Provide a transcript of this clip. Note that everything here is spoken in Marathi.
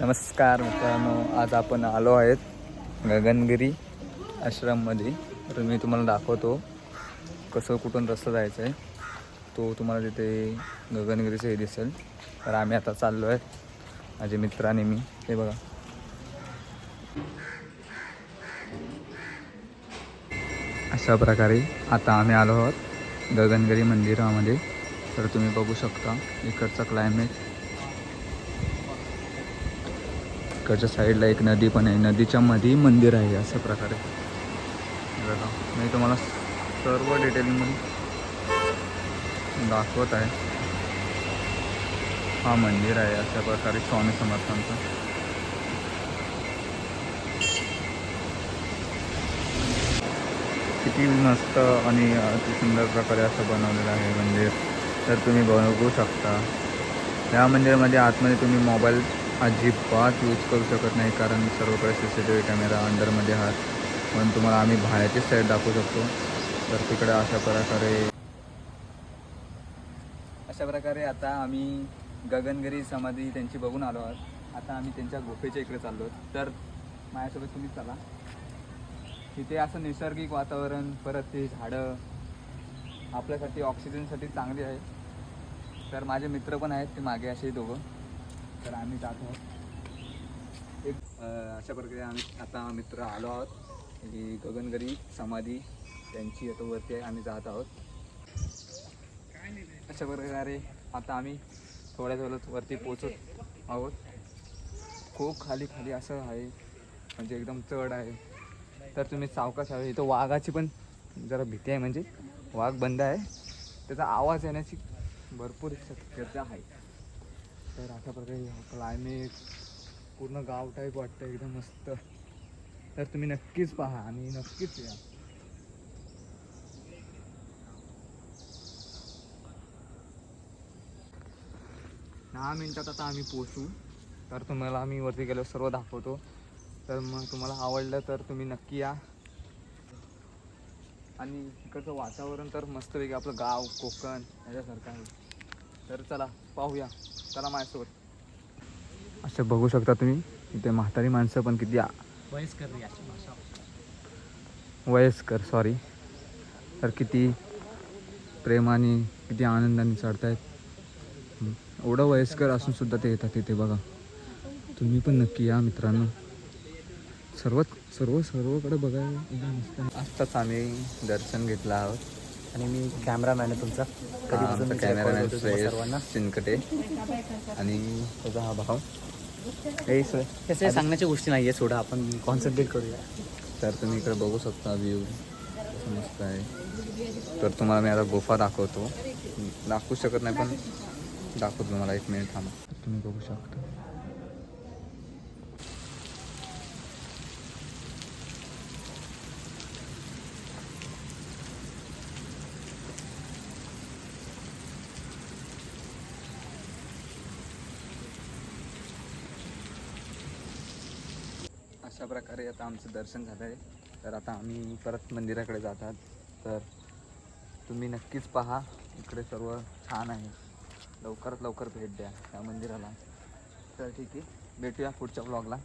नमस्कार मित्रांनो आज आपण आलो आहेत गगनगिरी आश्रममध्ये. तर मी तुम्हाला दाखवतो कसं कुठून रस्ता जायचं आहे. तो तुम्हाला तिथे गगनगिरीचं हे दिसेल. तर आम्ही आता चाललो आहे माझे मित्र आणि मी. हे बघा. अशा प्रकारे आता आम्ही आलो आहोत गगनगिरी मंदिरामध्ये. तर तुम्ही बघू शकता इकडचा क्लायमेट इकडच्या साईडला एक नदी पण आहे. नदीच्या मध्ये मंदिर आहे अशा प्रकारे. बघा मी तुम्हाला सर्व डिटेलमध्ये दाखवत आहे. हा मंदिर आहे अशा प्रकारे स्वामी समर्थांचं. किती मस्त आणि अति सुंदर प्रकारे असं बनवलेलं आहे मंदिर. तर तुम्ही बघू शकता. या मंदिरामध्ये आतमध्ये तुम्ही मोबाईल अजिबात यूज करू शकत नाही कारण सर्वकडे C C T V camera अंडरमध्ये आहात. म्हणून तुम्हाला आम्ही बाहेरची साईड दाखवू शकतो. तर तिकडे अशा प्रकारे अशा प्रकारे आता आम्ही गगनगिरी समाधी त्यांची बघून आलो आहोत. आता आम्ही त्यांच्या गुफेच्या इकडे चाललो आहोत. तर माझ्यासोबत तुम्ही चला. तिथे असं नैसर्गिक वातावरण परत ते झाडं आपल्यासाठी ऑक्सिजनसाठी चांगली आहे. तर माझे मित्र पण आहेत ते मागे असे दोघं. तर आम्ही जात आहोत. एक अशा प्रकारे आम्ही आता मित्र आलो आहोत. ही गगनगिरी समाधी त्यांची आता वरती आहे. आम्ही जात आहोत. अशा प्रकारे आता आम्ही थोड्या थोड्यात वरती पोचत आहोत. खूप खाली खाली असं आहे. म्हणजे एकदम चढ आहे. तर तुम्ही सावकाश हवे. इथं वाघाची पण जरा भीती आहे. म्हणजे वाघ बंद आहे. त्याचा आवाज येण्याची भरपूर शक्यता आहे. तर अशा प्रकारे क्लायमेट पूर्ण गाव टाईप वाटतं एकदम मस्त. तर तुम्ही नक्कीच पहा आणि नक्कीच या. दहा मिनटात आता आम्ही पोचू तर तुम्हाला आम्ही वरती गेलो सर्व दाखवतो. तर मग तुम्हाला आवडलं तर तुम्ही नक्की या. आणि इकडचं वातावरण तर मस्तपैकी आपलं गाव कोकण याच्यासारखं आहे. तर चला पाहूया. चला माझ्यासोबत. असं बघू शकता तुम्ही इथे म्हातारी माणसं पण किती वयस्कर वयस्कर सॉरी तर किती प्रेमाने किती आनंदाने चढतायत. हं. एवढं वयस्कर असून सुद्धा ते येतात तिथे बघा. तुम्ही पण नक्की या मित्रांनो. सर्व सर्व सर्वकडे बघायला एकदम मस्त आहे आत्ताच आम्ही दर्शन घेतलं आहोत. आणि मी कॅमेरामॅन आहे तुमचा. हा, मी कॅमेरामॅन सर्वांना? चिनकटे आणि त्याचा हा भाऊ. ए सर कसं सांगण्याच्या गोष्टी नाही आहे सोडा. आपण कॉन्सन्ट्रेट करूया. तर तुम्ही इकडे बघू शकता व्ह्यू मस्त आहे. तर तुम्हाला मी आता गुफा दाखवतो. दाखवू शकत नाही पण दाखवतो तुम्हाला. एक मिनिट थांबा. तुम्ही बघू शकता. अशा प्रकारे आता आमचं दर्शन झालं आहे. तर आता आम्ही परत मंदिराकडे जातात तर तुम्ही नक्कीच पहा इकडे सर्व छान आहे. लवकरात लवकर भेट द्या त्या मंदिराला. तर ठीक आहे भेटूया पुढच्या ब्लॉगला